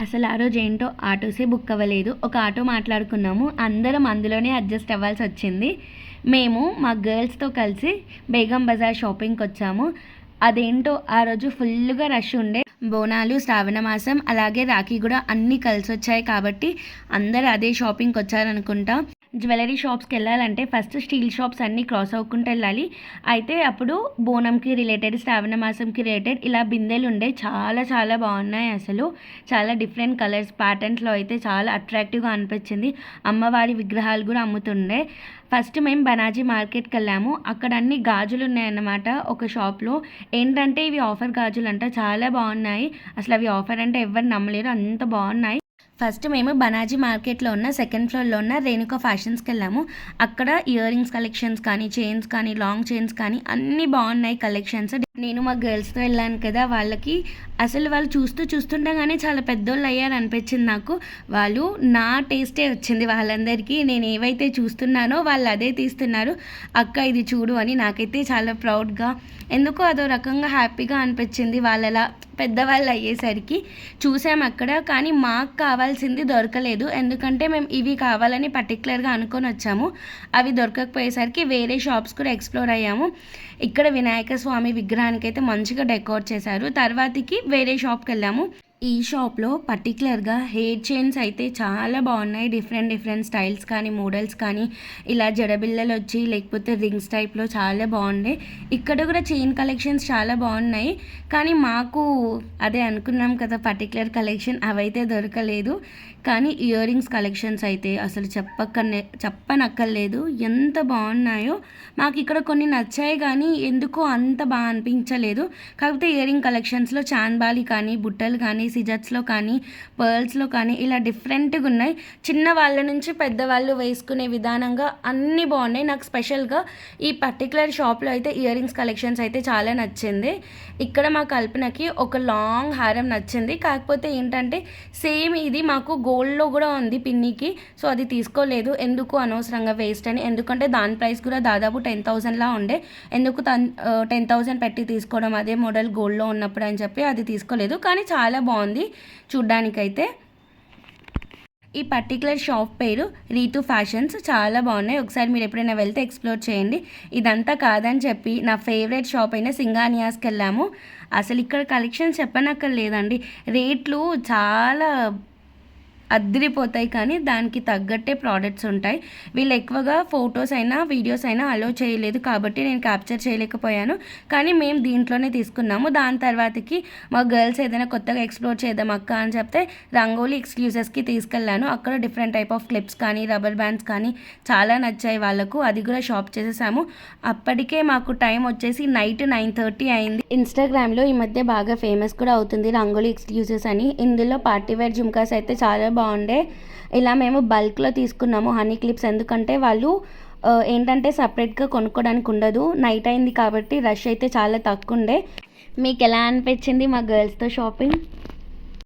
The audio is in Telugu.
అసలు ఆ రోజు ఏంటో ఆటోసే బుక్ అవ్వలేదు. ఒక ఆటో మాట్లాడుకున్నాము. అందరం అందులోనే అడ్జస్ట్ అవ్వాల్సి వచ్చింది. మేము మా గర్ల్స్తో కలిసి బేగం బజార్ షాపింగ్కి వచ్చాము. అదేంటో ఆ రోజు ఫుల్గా రష్ ఉండే. బోనాలు శ్రావణ మాసం అలాగే రాఖీ కూడా అన్నీ కలిసి వచ్చాయి కాబట్టి అందరు అదే షాపింగ్కి వచ్చారనుకుంటా. జ్యువెలరీ షాప్స్కి వెళ్ళాలంటే ఫస్ట్ స్టీల్ షాప్స్ అన్నీ క్రాస్ అవ్వకుండా వెళ్ళాలి. అయితే అప్పుడు బోనంకి రిలేటెడ్ శ్రావణ మాసంకి రిలేటెడ్ ఇలా బిందెలు ఉండే చాలా చాలా బాగున్నాయి అసలు. చాలా డిఫరెంట్ కలర్స్ ప్యాటర్న్స్లో అయితే చాలా అట్రాక్టివ్గా అనిపించింది. అమ్మవారి విగ్రహాలు కూడా అమ్ముతుండే. ఫస్ట్ మేము బనాజీ మార్కెట్కి వెళ్ళాము. అక్కడ అన్ని గాజులు ఉన్నాయన్నమాట ఒక షాప్లో. ఏంటంటే ఇవి ఆఫర్ గాజులు అంట చాలా బాగున్నాయి. అసలు అవి ఆఫర్ అంటే ఎవరు నమ్మలేరు. అంత బాగున్నాయి. ఫస్ట్ మేము బనాజీ మార్కెట్లో ఉన్న సెకండ్ ఫ్లోర్లో ఉన్న రేణుకా ఫ్యాషన్స్కి వెళ్ళాము. అక్కడ ఇయర్ రింగ్స్ కలెక్షన్స్ కానీ చైన్స్ కానీ లాంగ్ చైన్స్ కానీ అన్నీ బాగున్నాయి కలెక్షన్స్. నేను మా గర్ల్స్తో వెళ్ళాను కదా వాళ్ళకి అసలు వాళ్ళు చూస్తూ చూస్తుండగానే చాలా పెద్దోళ్ళు అయ్యారు అనిపించింది నాకు. వాళ్ళు నా టేస్టే వచ్చింది వాళ్ళందరికీ. నేను ఏవైతే చూస్తున్నానో వాళ్ళు అదే తీస్తున్నారు. అక్క ఇది చూడు అని నాకైతే చాలా ప్రౌడ్గా ఎందుకో అదో రకంగా హ్యాపీగా అనిపించింది. వాళ్ళలా పెద్దవాళ్ళు అయ్యేసరికి చూసాం అక్కడ కానీ మాకు కావాల్సింది దొరకలేదు. ఎందుకంటే మేము ఇవి కావాలని పర్టికులర్గా అనుకొని వచ్చాము. అవి దొరకకపోయేసరికి వేరే షాప్స్ కూడా ఎక్స్ప్లోర్ అయ్యాము. ఇక్కడ వినాయక స్వామి విగ్రహానికి అయితే మంచిగా డెకోర్ చేశారు. తర్వాతకి వేరే షాప్కి వెళ్ళాము. ఈ షాప్లో పర్టికులర్గా హెయిర్ చైన్స్ అయితే చాలా బాగున్నాయి. డిఫరెంట్ డిఫరెంట్ స్టైల్స్ కానీ మోడల్స్ కానీ ఇలా జడబిల్లలు వచ్చి లేకపోతే రింగ్స్ టైప్లో చాలా బాగున్నాయి ఇక్కడ కూడా చైన్ కలెక్షన్స్ చాలా బాగున్నాయి. కానీ మాకు అదే అనుకున్నాం కదా పర్టికులర్ కలెక్షన్ అవైతే దొరకలేదు. కానీ ఇయర్ రింగ్స్ కలెక్షన్స్ అయితే అసలు చెప్పక్కనే చెప్పనక్కర్లేదు. ఎంత బాగున్నాయో మాకు ఇక్కడ కొన్ని నచ్చాయి కానీ ఎందుకో అంత బాగా అనిపించలేదు. కాకపోతే ఇయర్ రింగ్ కలెక్షన్స్లో చాన్బాలి కానీ బుట్టలు కానీ సిజర్స్లో కానీ పర్ల్స్లో కానీ ఇలా డిఫరెంట్గా ఉన్నాయి. చిన్న వాళ్ళ నుంచి పెద్దవాళ్ళు వేసుకునే విధానంగా అన్నీ బాగున్నాయి. నాకు స్పెషల్గా ఈ పర్టికులర్ షాప్లో అయితే ఇయర్ రింగ్స్ కలెక్షన్స్ అయితే చాలా నచ్చింది. ఇక్కడ మా కల్పనకి ఒక లాంగ్ హారం నచ్చింది. కాకపోతే ఏంటంటే సేమ్ ఇది మాకు గోల్డ్లో కూడా ఉంది పిన్నికి. సో అది తీసుకోలేదు. ఎందుకు అనవసరంగా వేస్ట్ అని. ఎందుకంటే దాని ప్రైస్ కూడా దాదాపు టెన్ థౌసండ్లా ఉండే. ఎందుకు తన్ టెన్ థౌసండ్ పెట్టి తీసుకోవడం? అదే మోడల్ గోల్డ్లో ఉన్నప్పుడు అని చెప్పి అది తీసుకోలేదు. కానీ చాలా బాగుంది. చూడ్డానికైతే ఈ పర్టికులర్ షాప్ పేరు రీతు ఫ్యాషన్స్ చాలా బాగున్నాయి. ఒకసారి మీరు ఎప్పుడైనా వెళ్తే ఎక్స్ప్లోర్ చేయండి. ఇదంతా కాదని చెప్పి నా ఫేవరెట్ షాప్ అయిన సింగానియాస్కి వెళ్ళాము. అసలు ఇక్కడ కలెక్షన్స్ చెప్పనక్కర్లేదండి. రేట్లు చాలా అద్దరిపోతాయి కానీ దానికి తగ్గట్టే ప్రోడక్ట్స్ ఉంటాయి. వీళ్ళు ఎక్కువగా ఫొటోస్ అయినా వీడియోస్ అయినా అలో చేయలేదు కాబట్టి నేను క్యాప్చర్ చేయలేకపోయాను. కానీ మేము దీంట్లోనే తీసుకున్నాము. దాని తర్వాతకి మా గర్ల్స్ ఏదైనా కొత్తగా ఎక్స్ప్లోర్ చేద్దాం అక్క అని చెప్తే రంగోలీ ఎక్స్క్లూజెస్కి తీసుకెళ్ళాను. అక్కడ డిఫరెంట్ టైప్ ఆఫ్ క్లిప్స్ కానీ రబ్బర్ బ్యాండ్స్ కానీ చాలా నచ్చాయి వాళ్ళకు. అది కూడా షాప్ చేసేసాము. అప్పటికే మాకు టైం వచ్చేసి నైట్ నైన్ థర్టీ అయింది. ఇన్స్టాగ్రామ్లో ఈ మధ్య బాగా ఫేమస్ కూడా అవుతుంది రంగోలీ ఎక్స్క్లూజెస్ అని. ఇందులో పార్టీవేర్ జుమ్కాస్ అయితే చాలా బాగుండే. ఇలా మేము బల్క్లో తీసుకున్నాము హనీ క్లిప్స్. ఎందుకంటే వాళ్ళు ఏంటంటే సపరేట్గా కొనుక్కోవడానికి ఉండదు. నైట్ అయింది కాబట్టి రష్ అయితే చాలా తక్కువ ఉండే మీకు ఎలా అనిపించింది మా గర్ల్స్తో షాపింగ్?